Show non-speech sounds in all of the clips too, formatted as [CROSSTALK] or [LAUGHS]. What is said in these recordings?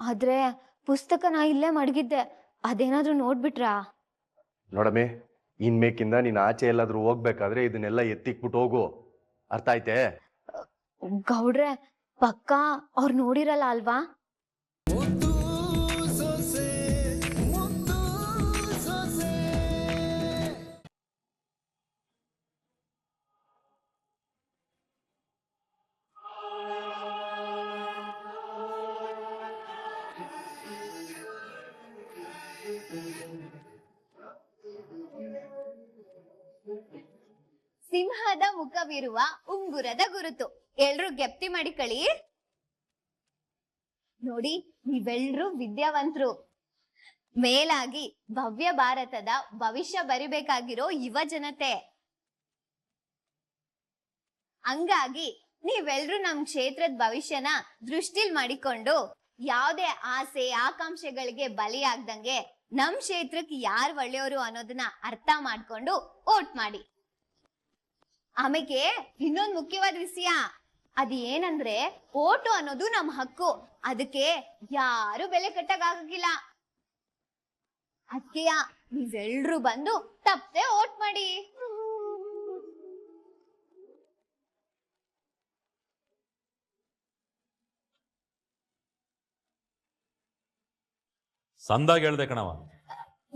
ಆದ್ರೆ ಪುಸ್ತಕ ನಾ ಇಲ್ಲೇ ಮಡಗಿದ್ದೆ. ಅದೇನಾದ್ರೂ ನೋಡ್ಬಿಟ್ರಾ? ನೋಡಮ್ಮಿ ಇನ್ಮೇಕಿಂದ ನೀನ್ ಆಚೆ ಎಲ್ಲಾದ್ರೂ ಹೋಗ್ಬೇಕಾದ್ರೆ ಇದನ್ನೆಲ್ಲ ಎತ್ತಿಕ್ಬಿಟ್ಟು ಹೋಗು. ಅರ್ಥ ಆಯ್ತೆ? ಗೌಡ್ರೆ ಪಕ್ಕ ಅವ್ರು ನೋಡಿರಲ್ಲ ಅಲ್ವಾ? ಸಿಂಹದ ಮುಖವಿರುವ ಉಂಗುರದ ಗುರುತು. ಎಲ್ರು ಗೆಪ್ತಿ ಮಾಡಿಕಳಿ ನೋಡಿ, ನೀವೆಲ್ರೂ ವಿದ್ಯಾವಂತರು. ಮೇಲಾಗಿ ಭವ್ಯ ಭಾರತದ ಭವಿಷ್ಯ ಬರಿಬೇಕಾಗಿರೋ ಯುವ ಜನತೆ. ಹಂಗಾಗಿ ನೀವೆಲ್ರೂ ನಮ್ ಕ್ಷೇತ್ರದ ಭವಿಷ್ಯನ ದೃಷ್ಟಿಲ್ ಮಾಡಿಕೊಂಡು ಯಾವ್ದೇ ಆಸೆ, ಆಕಾಂಕ್ಷೆಗಳಿಗೆ ಬಲಿಯಾಗ್ದಂಗೆ ನಮ್ ಕ್ಷೇತ್ರಕ್ಕೆ ಯಾರು ಒಳ್ಳೆಯವರು ಅನ್ನೋದನ್ನ ಅರ್ಥ ಮಾಡ್ಕೊಂಡು ಓಟ್ ಮಾಡಿ. ಆಮೇಲೆ ಇನ್ನೊಂದು ಮುಖ್ಯವಾದ ವಿಷಯ. ಅದೇನಂದ್ರೆ ಓಟು ಅನ್ನೋದು ನಮ್ಮ ಹಕ್ಕು. ಅದಕ್ಕೆ ಯಾರು ಬೆಲೆ ಕಟ್ಟಕ್ಕಾಗಿಲ್ಲ ಅದಕ್ಕೆಯ ನೀವೆಲ್ರೂ ಬಂದು ತಪ್ಪದೆ ಓಟ್ ಮಾಡಿ. ಸಂದಾಗ ಹೇಳ್ದೆ ಕಣವ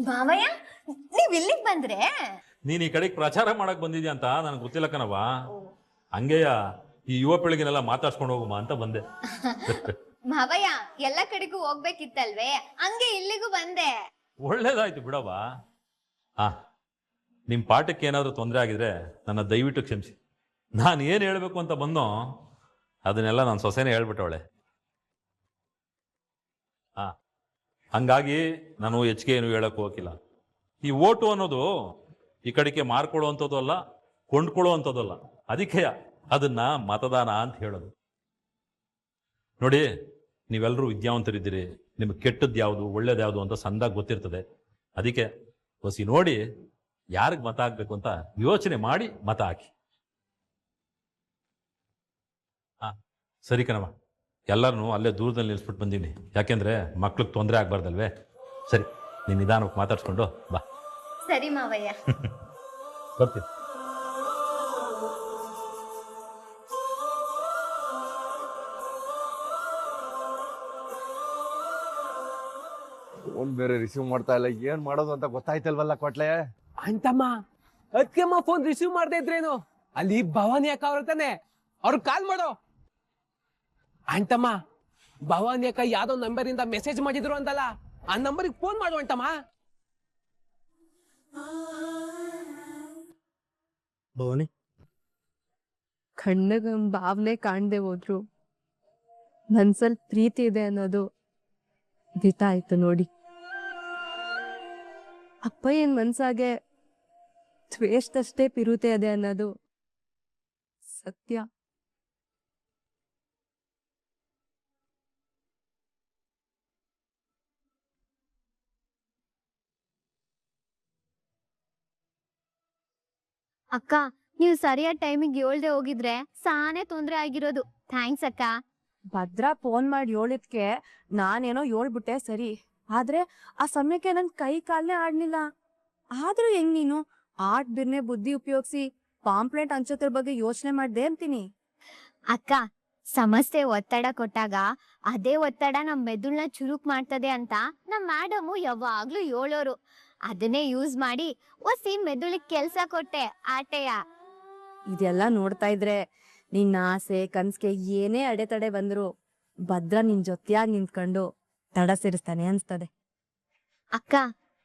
ಮಾವಯ್ಯ ನೀವ್ ಇಲ್ಲಿಗ್ ಬಂದ್ರೆ ನೀನ್ ಈ ಕಡೆಗೆ ಪ್ರಚಾರ ಮಾಡಕ್ಕೆ ಬಂದಿದ್ಯಾ ಅಂತ ನನಗೆ ಗೊತ್ತಿಲ್ಲ ಕಣವ ಹಂಗೆಯ ಈ ಯುವ ಪೀಳಿಗೆನೆಲ್ಲ ಮಾತಾಡ್ಸ್ಕೊಂಡು ಹೋಗುಮ ಅಂತ ಬಂದೆ. [LAUGHS] ಮಾವಯ್ಯ ಎಲ್ಲ ಕಡೆಗೂ ಹೋಗ್ಬೇಕಿತ್ತಲ್ವೇ? ಹಂಗೆ ಇಲ್ಲಿಗೂ ಬಂದೆ. ಒಳ್ಳೇದಾಯ್ತು ಬಿಡವ ಆ ನಿಮ್ಮ ಪಾಠಕ್ಕೆ ಏನಾದರೂ ತೊಂದರೆ ಆಗಿದ್ರೆ ನನ್ನ ದಯವಿಟ್ಟು ಕ್ಷಮಿಸಿ. ನಾನು ಏನು ಹೇಳಬೇಕು ಅಂತ ಬಂದೋ ಅದನ್ನೆಲ್ಲ ನಾನು ಸೊಸೆನೇ ಹೇಳ್ಬಿಟ್ಟವಳೆ. ಆ ಹಂಗಾಗಿ ನಾನು ಹೆಚ್ಚಿಗೆ ಏನು ಹೇಳಕ್ ಹೋಗಿಲ್ಲ ಈ ಓಟು ಅನ್ನೋದು ಈ ಕಡೆಗೆ ಮಾರ್ಕೊಳ್ಳುವಂಥದ್ದು ಅಲ್ಲ ಕೊಂಡ್ಕೊಳ್ಳೋ ಅಲ್ಲ ಅದಕ್ಕೆ ಅದನ್ನ ಮತದಾನ ಅಂತ ಹೇಳೋದು. ನೋಡಿ, ನೀವೆಲ್ಲರೂ ವಿದ್ಯಾವಂತರಿದ್ದೀರಿ. ನಿಮಗೆ ಕೆಟ್ಟದ್ದು ಯಾವುದು, ಒಳ್ಳೇದು ಯಾವುದು ಅಂತ ಸಂದಾಗ ಗೊತ್ತಿರ್ತದೆ. ಅದಕ್ಕೆ ಹೊಸಿ ನೋಡಿ ಯಾರಿಗೆ ಮತ ಹಾಕ್ಬೇಕು ಅಂತ ಯೋಚನೆ ಮಾಡಿ ಮತ ಹಾಕಿ. ಹಾ ಸರಿ ಕಣವ ಎಲ್ಲರನ್ನೂ ಅಲ್ಲೇ ದೂರದಲ್ಲಿ ನಿಲ್ಲಿಸ್ಬಿಟ್ಟು ಬಂದೀನಿ. ಯಾಕೆಂದ್ರೆ ಮಕ್ಳಿಗೆ ತೊಂದರೆ ಆಗ್ಬಾರ್ದಲ್ವೇ? ಸರಿ, ನೀನು ನಿಧಾನಕ್ಕೆ ಮಾತಾಡ್ಸ್ಕೊಂಡು ಬಾ. ಸರಿ ಮಾವಯ್ಯ. [LAUGHS] ಬರ್ತೀನಿ ಫೋನ್ ಬೇರೆ ರಿಸೀವ್ ಮಾಡ್ತಾ ಇಲ್ಲ. ಏನ್ ಮಾಡೋದು ಅಂತ ಗೊತ್ತಾಯ್ತಲ್ವಲ್ಲ ಕೊಟ್ಲೆ? ಅಂತಮ್ಮ ಅದಕ್ಕೆಮ್ಮ ಫೋನ್ ರಿಸೀವ್ ಮಾಡದೇ ಇದ್ರೇನು? ಅಲ್ಲಿ ಭವಾನಿ ಅಕ್ಕ ಅವ್ರ ತಾನೆ ಅವ್ರ ಕಾಲ್ ಮಾಡೋ. ಅಂತಮ್ಮ ಭವಾನಿ ಅಕ್ಕ ಯಾವ್ದೋ ನಂಬರ್ ಇಂದ ಮೆಸೇಜ್ ಮಾಡಿದ್ರು ಅಂತಲ್ಲ ಆ ನಂಬರಿಗೆ ಫೋನ್ ಮಾಡು ಅಂತಮ್ಮ. ಭವಾನಿ ಕಣ್ಣಗ ಭಾವನೆ ಕಾಣದೆ ಹೋದ್ರು. ಮನ್ಸಲ್ ಪ್ರೀತಿ ಇದೆ ಅನ್ನೋದು ಗೊತ್ತಾಯ್ತು ನೋಡಿ. ಅಪ್ಪ ಏನ್ ಮನ್ಸಾಗೆ ದ್ವೇಷದಷ್ಟೇ ಪಿರುತೆ ಇದೆ ಅನ್ನೋದು ಸತ್ಯ. ಅಕ್ಕ ನೀವು ಸರಿಯಾದ ಟೈಮಿಗೆ ಹೇಳ್ದೆ ಹೋಗಿದ್ರೆ ಸಾನೇ ತೊಂದ್ರೆ ಆಗಿರೋದು. ಥ್ಯಾಂಕ್ಸ್ ಅಕ್ಕ. ಭದ್ರಾ ಫೋನ್ ಮಾಡಿ ಹೇಳಿದ್ಕೆ ನಾನೇನೋ ಹೇಳ್ಬಿಟ್ಟೆ ಸರಿ. ಆದ್ರೆ ಆ ಸಮಯಕ್ಕೆ ನನ್ ಕೈ ಕಾಲ್ನೇ ಆಡ್ಲಿಲ್ಲ. ಆದ್ರೂ ಹೆಂಗ್ ನೀನು? ಆಟ್ ಬಿರ್ನೆ ಬುದ್ಧಿ ಉಪಯೋಗಿಸಿ ಪಾಂಪ್ಲೆಟ್ ಹಂಚೋದ್ರ ಬಗ್ಗೆ ಯೋಚನೆ ಮಾಡ್ದೆ ಅಂತೀನಿ ಅಕ್ಕ ಸಮಸ್ಯೆ ಒತ್ತಡ ಕೊಟ್ಟಾಗ ಅದೇ ಒತ್ತಡ ನಮ್ ಮೆದುಳನ್ನ ಚುರುಕ್ ಮಾಡ್ತದೆ ಅಂತ ನಮ್ ಮೇಡಮ್ ಯಾವಾಗ್ಲೂ ಹೇಳೋರು. ಅದನ್ನೇ ಯೂಸ್ ಮಾಡಿ ಒಸಿ ಮೆದುಳಿಗೆ ಕೆಲ್ಸ ಕೊಟ್ಟೆ ಆಟೆಯ. ಇದೆಲ್ಲ ನೋಡ್ತಾ ಇದ್ರೆ ನಿನ್ನ ಆಸೆ ಕನ್ಸ್ಗೆ ಏನೇ ಅಡೆತಡೆ ಬಂದ್ರು ಭದ್ರ ನಿನ್ ಜೊತೆಯಾಗಿ ನಿಂತ್ಕೊಂಡು ತಡ ಸೇರಿಸ್ತಾನೆ ಅನ್ಸ್ತದೆ. ಅಕ್ಕ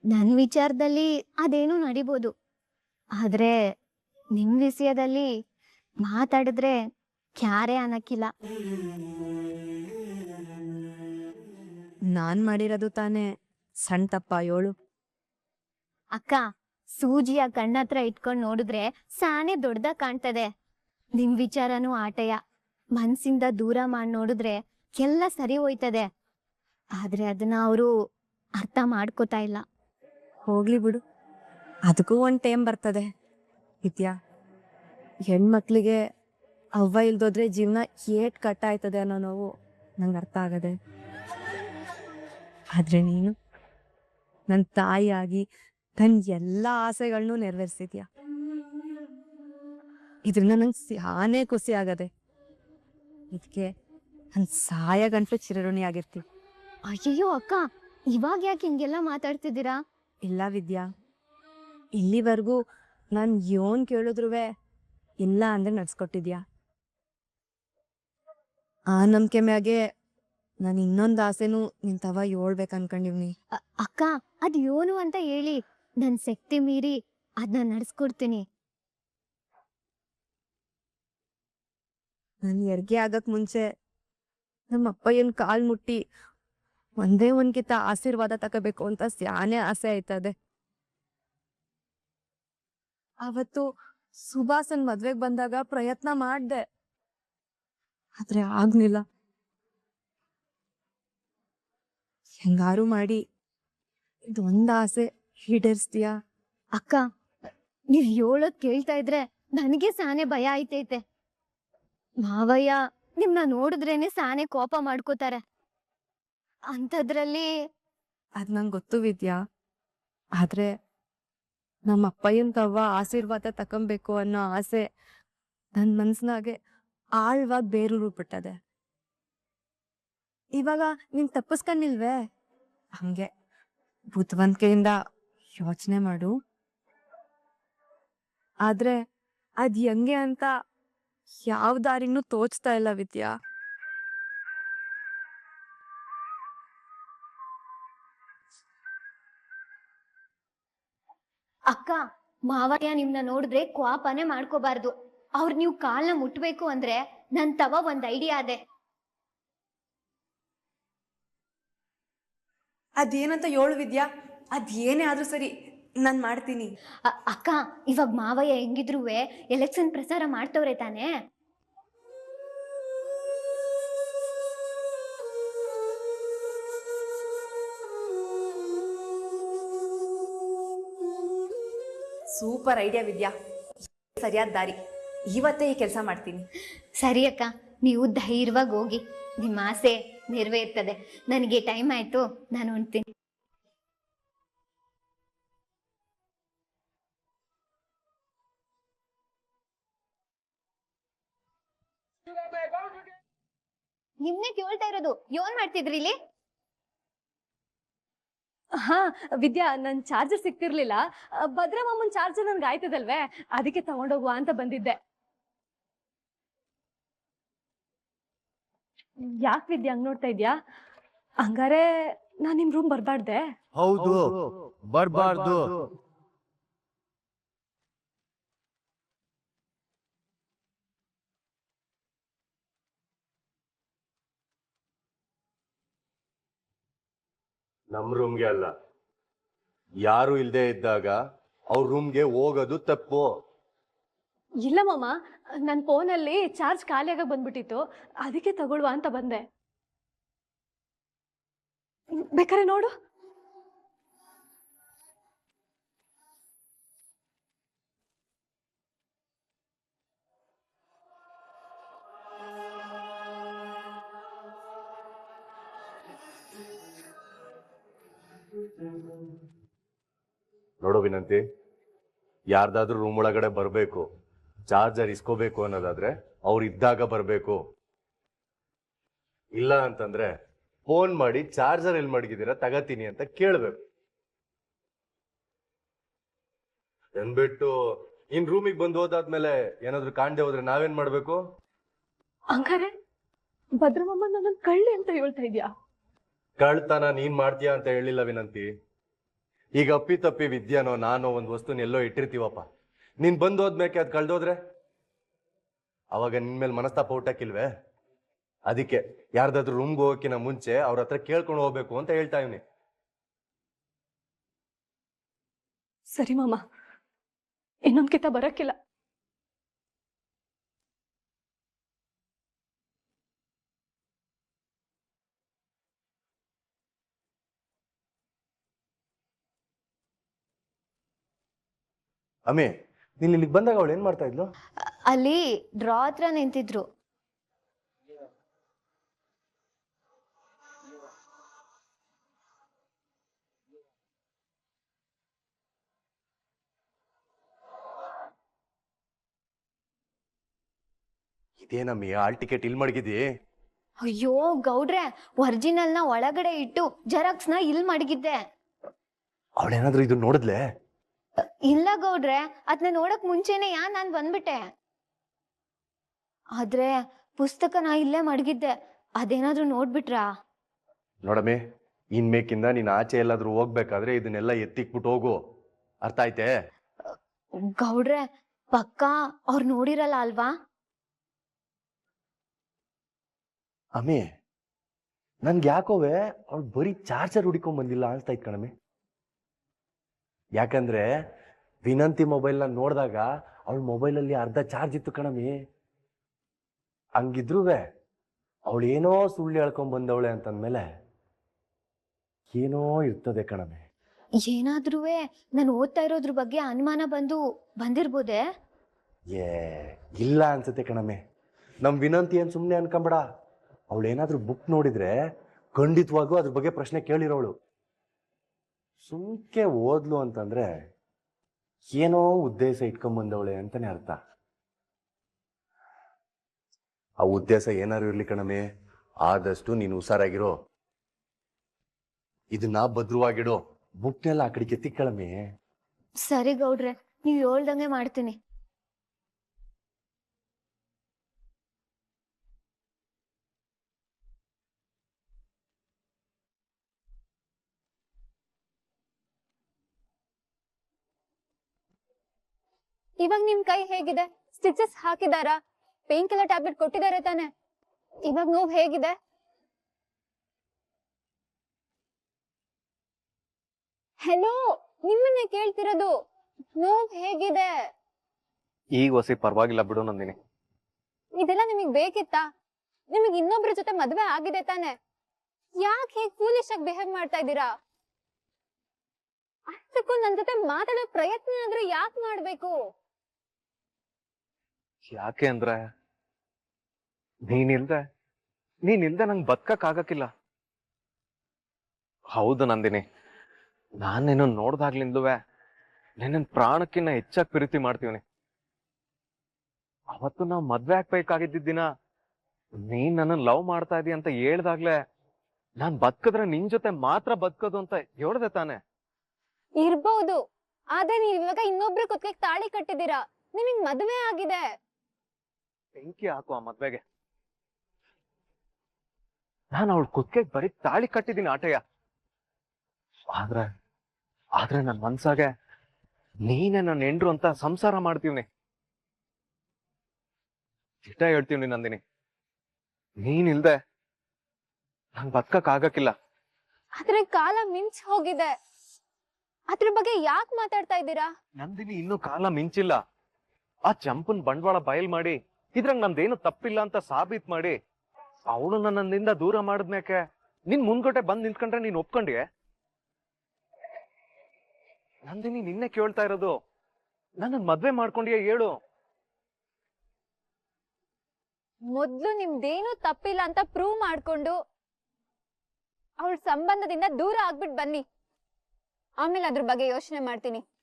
ನನ್ ವಿಚಾರದಲ್ಲಿ ಅದೇನು ನಡಿಬೋದು. ಆದ್ರೆ ನಿಮ್ ವಿಷಯದಲ್ಲಿ ಮಾತಾಡಿದ್ರೆ ಕ್ಯಾರೆ ಅನ್ನಕ್ಕಿಲ್ಲ. ನಾನ್ ಮಾಡಿರೋದು ತಾನೇ ಸಣ್ಣ ತಪ್ಪ ಏಳು ಅಕ್ಕ, ಸೂಜಿಯ ಕಣ್ಣತ್ರ ಇಟ್ಕೊಂಡ್ ನೋಡಿದ್ರೆ ಸಾನೆ ದೊಡ್ಡದ ಕಾಣ್ತದೆ. ನಿಮ್ ವಿಚಾರನೂ ಆಟಯ. ಮನ್ಸಿಂದ ದೂರ ಮಾಡಿ ನೋಡಿದ್ರೆ ಎಲ್ಲ ಸರಿ ಹೋಯ್ತದೆ. ಆದ್ರೆ ಅದನ್ನ ಅವರು ಅರ್ಥ ಮಾಡ್ಕೋತಾ ಇಲ್ಲ. ಹೋಗ್ಲಿ ಬಿಡು. ಅದಕ್ಕೂ ಒಂದ್ ಟೈಮ್ ಬರ್ತದೆ. ವಿದ್ಯಾ, ಹೆಣ್ಮಕ್ಳಿಗೆ ಅವ್ವ ಇಲ್ದೋದ್ರೆ ಜೀವನ ಏಟ್ ಕಟ್ಟಾಯ್ತದೆ ಅನ್ನೋ ನೋವು ನಂಗೆ ಅರ್ಥ ಆಗದೆ. ಆದ್ರೆ ನೀನು ನನ್ನ ತಾಯಿಯಾಗಿ ನನ್ನ ಎಲ್ಲ ಆಸೆಗಳನ್ನೂ ನೆರವೇರಿಸಿದ್ಯಾ? ಇದರಿಂದ ನಂಗೆ ಸಾನೇ ಖುಷಿ ಆಗದೆ. ಇದಕ್ಕೆ ನನ್ನ ಸಾಯ ಗಂಟಲು ಚಿರಋಣಿ ಆಗಿರ್ತಿ. ಅಯ್ಯೋ ಅಕ್ಕ ಇವಾಗ ಯಾಕೆ ಹಿಂಗೆಲ್ಲ ಮಾತಾಡ್ತಿದ್ದೀರಾ? ಇಲ್ಲ ವಿದ್ಯಾ. ಇಲ್ಲಿವರೆಗೂ ನಾನು ಯೋನ್ ಕೇಳಿದ್ರು ಇಲ್ಲ ಅಂದ್ರೆ ನಡ್ಸ್ಕೊಟ್ಟಿದ್ಯಾ? ಆ ನಂಬಿಕೆ ಮ್ಯಾಗೆ ನಾನು ಇನ್ನೊಂದು ಆಸೆನೂ ನಿನ್ ತವ ಹೇಳ್ಬೇಕು ಅನ್ಕೊಂಡಿವ್ನಿ ಅಕ್ಕ ಅದ್ ಯೋನು ಅಂತ ಹೇಳಿ. ನನ್ ಶಕ್ತಿ ಮೀರಿ ಅದನ್ನ ನಡ್ಸ್ಕೊಡ್ತೀನಿ. ನಾನು ಯರ್ಗೆ ಆಗಕ್ ಮುಂಚೆ ನಮ್ಮ ಅಪ್ಪಯ್ಯನ್ ಕಾಲ್ ಮುಟ್ಟಿ ಒಂದೇ ಒಂದ್ಕಿತ ಆಶೀರ್ವಾದ ತಗೋಬೇಕು ಅಂತ ಸ್ಯಾನೆ ಆಸೆ ಆಯ್ತದೆ. ಅವತ್ತು ಸುಭಾಸನ್ ಮದ್ವೆಗ್ ಬಂದಾಗ ಪ್ರಯತ್ನ ಮಾಡ್ದೆ. ಆದ್ರೆ ಆಗ್ಲಿಲ್ಲ. ಹೆಂಗಾರು ಮಾಡಿ ಇದೊಂದ್ ಆಸೆ. ಈಡೇರಿಸ್ತೀಯಾ ಅಕ್ಕ, ನೀವ್ ಹೇಳೋದ್ ಕೇಳ್ತಾ ಇದ್ರೆ ನನಗೆ ಸಾನೆ ಭಯ ಆಯ್ತೈತೆ. ಮಾವಯ್ಯ, ನಿಮ್ನ ನೋಡಿದ್ರೇನೆ ಸಾನೆ ಕೋಪ ಮಾಡ್ಕೋತಾರೆ. ಅಂತದ್ರಲ್ಲಿ ಅದ್ ನಂಗೆ ಗೊತ್ತು ವಿದ್ಯಾ. ಆದ್ರೆ ನಮ್ಮ ಅಪ್ಪಯ್ಯನ್ ತವ್ವ ಆಶೀರ್ವಾದ ತಕೊಂಬೇಕು ಅನ್ನೋ ಆಸೆ ನನ್ ಮನ್ಸಿನಾಗೆ ಆಳ್ವಾಗಿ ಬೇರು ರೂಪಿಟ್ಟದೆ ಇವಾಗ ನೀನ್ ತಪ್ಪಿಸ್ಕೊಂಡಿಲ್ವೇ? ಹಂಗೆ ಬುದ್ಧಿವಂತಿಕೆಯಿಂದ ಯೋಚನೆ ಮಾಡು. ಆದ್ರೆ ಅದ್ ಹೆಂಗೆ ಅಂತ ಯಾವ ದಾರಿನೂ ತೋಚ್ತಾ ಇಲ್ಲ ವಿದ್ಯಾ. ಅಕ್ಕ ಮಾವಯ್ಯ ನಿಮ್ನ ನೋಡಿದ್ರೆ ಕ್ವಾಪನೆ ಮಾಡ್ಕೋಬಾರ್ದು. ಅವ್ರ ನೀವು ಕಾಲ್ನ ಮುಟ್ಬೇಕು ಅಂದ್ರೆ ನನ್ ತವ ಒಂದ್ ಐಡಿಯಾ ಅದೇ. ಅದೇನಂತ ಏಳು ವಿದ್ಯಾ? ಅದ್ ಏನೇ ಆದ್ರೂ ಸರಿ ನಾನು ಮಾಡ್ತೀನಿ. ಅ- ಅಕ್ಕ ಇವಾಗ ಮಾವಯ್ಯ ಹೆಂಗಿದ್ರು ಎಲೆಕ್ಷನ್ ಪ್ರಚಾರ ಮಾಡ್ತವ್ರೆ ತಾನೇ? Super idea Vidya. ಸರಿಯಾದ ದಾರಿ. ಇವತ್ತೇ ಈ ಕೆಲಸ ಮಾಡ್ತೀನಿ. ಸರಿ ಅಕ್ಕ ನೀವು ಧೈರ್ಯವಾಗಿ ಹೋಗಿ. ನಿಮ್ಮ ಆಸೆ ನೆರವೇರ್ತದೆ. ನನಗೆ ಟೈಮ್ ಆಯ್ತು ನಾನು ಹೊಂಟ್ತೀನಿ ನಿಮ್ನೆ ಕೇಳ್ತಾ ಇರೋದು ಏನ್ ಮಾಡ್ತಿದ್ರಿ ಇಲ್ಲಿ? ಹಾ ವಿದ್ಯಾ ನನ್ ಚಾರ್ಜರ್ ಸಿಕ್ತಿರ್ಲಿಲ್ಲ ಭದ್ರಾ ಭದ್ರಮ್ಮನ್ ಚಾರ್ಜರ್ ನನ್ಗೆ ಆಯ್ತದಲ್ವೇ? ಅದಕ್ಕೆ ತಗೊಂಡೋಗುವ ಅಂತ ಬಂದಿದ್ದೆ. ಯಾಕೆ ವಿದ್ಯಾ ಹಂಗ್ ನೋಡ್ತಾ ಇದ್ಯಾ? ಹಂಗಾರೆ ನಾನ್ ನಿಮ್ ರೂಮ್ ಬರ್ಬಾರ್ದೆ. ಹೌದು ಬರ್ಬಾರ್ದು. ನಮ್ ರೂಮ್ಗೆ ಅಲ್ಲ. ಯಾರು ಇಲ್ದೇ ಇದ್ದಾಗ ಅವ್ರ ರೂಮ್ಗೆ ಹೋಗೋದು ತಪ್ಪು. ಇಲ್ಲ ಮಾಮ ನನ್ನ ಫೋನಲ್ಲಿ ಚಾರ್ಜ್ ಖಾಲಿಯಾಗ ಬಂದ್ಬಿಟ್ಟಿತ್ತು. ಅದಕ್ಕೆ ತಗೊಳ್ವಾ ಅಂತ ಬಂದೆ. ಬೇಕಾರೆ ನೋಡು. ನೋಡು ವಿನಂತಿ ಯಾರ್ದಾದ್ರೂ ರೂಮ್ ಒಳಗಡೆ ಬರ್ಬೇಕು ಚಾರ್ಜರ್ ಇಸ್ಕೋಬೇಕು ಅನ್ನೋದಾದ್ರೆ ಅವ್ರು ಇದ್ದಾಗ ಬರಬೇಕು. ಇಲ್ಲ ಅಂತಂದ್ರೆ ಫೋನ್ ಮಾಡಿ ಚಾರ್ಜರ್ ಎಲ್ಲಿ ಮಡಗಿದ್ದೀರಾ ತಗತೀನಿ ಅಂತ ಕೇಳ್ಬೇಕು. ಅಂದ್ಬಿಟ್ಟು ಇನ್ ರೂಮಿಗೆ ಬಂದು ಹೋದಾದ್ಮೇಲೆ ಏನಾದ್ರು ಕಾಣ್ದೆ ಹೋದ್ರೆ ನಾವೇನ್ ಮಾಡ್ಬೇಕು? ಹಂಗಾರೆ ಭದ್ರಮ್ಮ ನನ್ನ ಕಳ್ಳಿ ಅಂತ ಹೇಳ್ತಾ ಇದ್ಯಾ? ಕಳ್ತನ ನೀನ್ ಮಾಡ್ತೀಯಾ ಅಂತ ಹೇಳಿಲ್ಲ ವಿನಂತಿ. ಈಗ ಅಪ್ಪಿ ತಪ್ಪಿ ವಿದ್ಯಾನೋ ನಾನೋ ಒಂದು ವಸ್ತುನ ಎಲ್ಲೋ ಇಟ್ಟಿರ್ತೀವಪ್ಪ. ನೀನ್ ಬಂದು ಹೋದ್ಮೇಕೆ ಅದ್ ಕಳ್ದೋದ್ರೆ? ಅವಾಗ ನಿನ್ ಮೇಲೆ ಮನಸ್ತಾಪ ಊಟಕ್ಕಿಲ್ವೇ ಅದಕ್ಕೆ ಯಾರ್ದಾದ್ರೂ ರೂಮ್ಗೆ ಹೋಗೋಕಿನ ಮುಂಚೆ ಅವ್ರ ಹತ್ರ ಕೇಳ್ಕೊಂಡು ಹೋಗ್ಬೇಕು ಅಂತ ಹೇಳ್ತಾ ಇವ್ನಿ. ಸರಿ ಮಾಮ. ಇನ್ನೊಂದ್ಕಿತ ಬರಕ್ಕಿಲ್ಲ. ಅಮೆ ನೀನ್ ಇಲ್ಲಿಗೆ ಬಂದಾಗ ಅವಳು ಏನ್ ಮಾಡ್ತಾ ಇದ್ಲು? ಅಲ್ಲಿ ಡ್ರಾ ಹತ್ರ ನಿಂತಿದ್ರು. ಇದೇನಮ್ಮಿ ಆಲ್ ಟಿಕೆಟ್ ಇಲ್ಲಿ ಮಡಗಿದಿ ಅಯ್ಯೋ ಗೌಡ್ರೆ ಒರಿಜಿನಲ್ನ ಒಳಗಡೆ ಇಟ್ಟು ಜೆರಾಕ್ಸ್ನ ಇಲ್ಲಿ ಮಡಗಿದ್ದೆ. ಅವಳೇನಾದ್ರೂ ಇದು ನೋಡಿದ್ಲೆ? ಇಲ್ಲ ಗೌಡ್ರೆ ಅದನ್ನ ನೋಡಕ್ ಮುಂಚೆನೆ ಯಾ ನಾನ್ ಬಂದ್ಬಿಟ್ಟೆ. ಆದ್ರೆ ನಾ ಇಲ್ಲೇ ಮಡಗಿದ್ದೆ. ಅದೇನಾದ್ರೂ ನೋಡ್ಬಿಟ್ರಾ? ನೋಡಮ್ಮಿ ಇನ್ಮೇಕಿಂದ ನೀನ್ ಆಚೆ ಎಲ್ಲಾದ್ರೂ ಹೋಗ್ಬೇಕಾದ್ರೆ ಇದನ್ನೆಲ್ಲ ಎತ್ತಿಕ್ಬಿಟ್ಟು ಹೋಗು. ಅರ್ಥ ಆಯ್ತೆ? ಗೌಡ್ರೆ ಪಕ್ಕ ಅವ್ರು ನೋಡಿರಲ್ಲ ಅಲ್ವಾ? ಅಮ್ಮಿ ನನ್ಗೆ ಯಾಕೋವೆ ಅವ್ಳು ಬರೀ ಚಾರ್ಜರ್ ಹುಡಿಕೊಂಡ್ ಬಂದಿಲ್ಲ ಅನ್ಸ್ತಾ ಇತ್ತು ಕಣಮ್ಮಿ. ಯಾಕಂದ್ರೆ ವಿನಂತಿ ಮೊಬೈಲ್ನ ನೋಡಿದಾಗ ಅವಳ ಮೊಬೈಲಲ್ಲಿ ಅರ್ಧ ಚಾರ್ಜ್ ಇತ್ತು ಕಣಮಿ ಹಂಗಿದ್ರುವೆ ಅವಳೇನೋ ಸುಳ್ಳು ಹೇಳ್ಕೊಂಡ್ ಬಂದವಳೆ ಅಂತಂದ್ಮೇಲೆ ಏನೋ ಇರ್ತದೆ ಕಣಮೆ ಏನಾದ್ರೂ ನಾನು ಓದ್ತಾ ಇರೋದ್ರ ಬಗ್ಗೆ ಅನುಮಾನ ಬಂದು ಬಂದಿರ್ಬೋದೆ? ಏ ಇಲ್ಲ ಅನ್ಸುತ್ತೆ ಕಣಮೆ ನಮ್ ವಿನಂತಿ ಏನ್ ಸುಮ್ಮನೆ ಅನ್ಕೊಂಬೇಡ ಅವಳು ಏನಾದ್ರೂ ಬುಕ್ ನೋಡಿದ್ರೆ ಖಂಡಿತವಾಗೂ ಅದ್ರ ಬಗ್ಗೆ ಪ್ರಶ್ನೆ ಕೇಳಿರೋಳು. ಸುಮ್ಕೆ ಓದ್ಲು ಅಂತಂದ್ರೆ ಏನೋ ಉದ್ದೇಶ ಇಟ್ಕೊಂಬಂದವಳೆ ಅಂತಾನೆ ಅರ್ಥ. ಆ ಉದ್ದೇಶ ಏನಾರು ಇರ್ಲಿ ಕಣಮೆ ಆದಷ್ಟು ನೀನು ಹುಷಾರಾಗಿರೋ. ಇದನ್ನ ಭದ್ರವಾಗಿಡೋ ಬುಕ್ನೆಲ್ಲ ಆ ಕಡೆಗೆ ತಿಕ್ಕಳಮೆ ಸರಿ ಗೌಡ್ರೆ, ನೀವ್ ಹೇಳ್ದಂಗೆ ಮಾಡ್ತೀನಿ. ಇವಾಗ ನಿಮ್ ಕೈ ಹೇಗಿದೆ? ಸ್ಟಿಚಸ್ ಹಾಕಿದಾರಾ? ಪೇನ್ ಕಿಲ್ಲರ್ ಟ್ಯಾಬ್ಲೆಟ್ ಕೊಟ್ಟಿದ್ದಾರೆ ತಾನೆ. ಇವಾಗ ನೋವು ಹೇಗಿದೆ? ಹೆಲೋ ನಿಮ್ಮನ್ನ ಕೇಳ್ತಿರೋದು ನೋವು ಹೇಗಿದೆ? ಈಗ ಹೊಸಿ ಪರವಾಗಿಲ್ಲ ಬಿಡು ನಂದಿನಿ. ಇದೆಲ್ಲ ನಿಮಗ್ ಬೇಕಿತ್ತಾ? ನಿಮಗ್ ಇನ್ನೊಬ್ರ ಜೊತೆ ಮದ್ವೆ ಆಗಿದೆ ತಾನೆ. ಯಾಕೆ ಹೇಗ್ ಫೂಲಿಶ್ ಆಗಿ ಬಿಹೇವ್ ಮಾಡ್ತಾ ಇದ್ದೀರಾ? ಅಷ್ಟಕ್ಕೂ ನನ್ ಜೊತೆ ಮಾತಾಡೋ ಪ್ರಯತ್ನ ಆದ್ರೂ ಯಾಕೆ ಮಾಡ್ಬೇಕು? ಯಾಕೆ ಅಂದ್ರೆ ನೀನಿಲ್ದೆ ನೀನಿಲ್ದೆ ನಂಗೆ ಬದ್ಕಕ್ ಆಗಕ್ಕಿಲ್ಲ ಹೌದು ನಂದಿನಿ, ನಾನೇನು ನೋಡ್ದಾಗ್ಲಿಂದುವೆ ನಿನ್ನ ಪ್ರಾಣಕ್ಕಿನ್ನ ಹೆಚ್ಚಾಗಿ ಪ್ರೀತಿ ಮಾಡ್ತೀವಿ ಅವತ್ತು ನಾವು ಮದ್ವೆ ಆಗ್ಬೇಕಾಗಿದ್ದ ದಿನ ನೀನ್ ನನ್ನ ಲವ್ ಮಾಡ್ತಾ ಇದೀಯ ಅಂತ ಹೇಳ್ದಾಗ್ಲೆ ನಾನ್ ಬದುಕಿದ್ರೆ ನಿನ್ ಜೊತೆ ಮಾತ್ರ ಬದ್ಕೋದು ಅಂತ ಹೇಳ್ದೆ ತಾನೆ. ಇರ್ಬಹುದು ಆದ್ರೆ ನೀವ್ ಇವಾಗ ಇನ್ನೊಬ್ರ ಕುತ್ಕೆ ತಾಳಿ ಕಟ್ಟಿದೀರಾ ನಿಮಗ್ ಮದ್ವೆ ಆಗಿದೆ. ಬೆಂಕಿ ಹಾಕು ಆ ಮದ್ವೆಗೆ. ನಾನು ಅವಳು ಕುತ್ತಿಗೆ ಬರೀ ತಾಳಿ ಕಟ್ಟಿದ್ದೀನಿ ಆಟಯ್ಯ. ಆದ್ರೆ ಆದ್ರೆ ನನ್ ಮನ್ಸಾಗೆ ನೀನೇ ನನ್ನ ಹೆಂಡ್ರು ಅಂತ ಸಂಸಾರ ಮಾಡ್ತೀವ್ನಿ. ಇಷ್ಟ ಹೇಳ್ತೀವ್ನಿ ನಂದಿನಿ. ನೀನಿಲ್ದೆ ನಂಗೆ ಬದ್ಕಕ್ ಆಗಕ್ಕಿಲ್ಲ. ಆದ್ರೆ ಕಾಲ ಮಿಂಚ್ ಹೋಗಿದೆ. ಅದ್ರ ಬಗ್ಗೆ ಯಾಕೆ ಮಾತಾಡ್ತಾ ಇದ್ದೀರಾ? ನಂದಿನಿ ಇನ್ನೂ ಕಾಲ ಮಿಂಚಿಲ್ಲ. ಆ ಚಂಪನ್ ಬಂಡವಾಳ ಬಯಲ್ ಮಾಡಿ ಇದ್ರಂಗ್ ನಂದೇನು ತಪ್ಪಿಲ್ಲ ಅಂತ ಸಾಬೀತ್ ಮಾಡಿ ಅವಳು ನನ್ನಿಂದ ದೂರ ಮಾಡಿದ್ಮ್ಯಾಕೆ ನಿನ್ ಮುಂದ್ಗಡೆ ಬಂದ್ ನಿಂತ್ಕೊಂಡ್ರೆ ನೀನ್ ಒಪ್ಕೊಂಡ್ಯೆ? ನಂದಿನಿ ನಿನ್ನೆ ಕೇಳ್ತಾ ಇರೋದು. ನನ್ನ ಮದ್ವೆ ಮಾಡ್ಕೊಂಡ್ಯ ಹೇಳು. ಮೊದ್ಲು ನಿಮ್ದೇನು ತಪ್ಪಿಲ್ಲ ಅಂತ ಪ್ರೂವ್ ಮಾಡ್ಕೊಂಡು ಅವಳ ಸಂಬಂಧದಿಂದ ದೂರ ಆಗ್ಬಿಟ್ ಬನ್ನಿ. ಆಮೇಲೆ ಅದ್ರ ಬಗ್ಗೆ ಯೋಚನೆ ಮಾಡ್ತೀನಿ.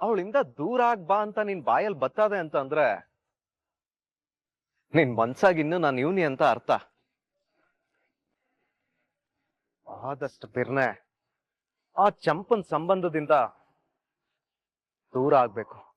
ಅವಳಿಂದ ದೂರ ಆಗ್ ಬಾ ಅಂತ ನಿನ್ ಬಾಯಲ್ಲಿ ಬತ್ತದೆ ಅಂತ ಅಂದ್ರೆ ನಿನ್ ಮನ್ಸಾಗಿನ್ನು ನಾನು ಇವನಿ ಅಂತ ಅರ್ಥ. ಆದಷ್ಟು ಬಿರ್ನೆ ಆ ಚಂಪನ್ ಸಂಬಂಧದಿಂದ ದೂರ ಆಗ್ಬೇಕು.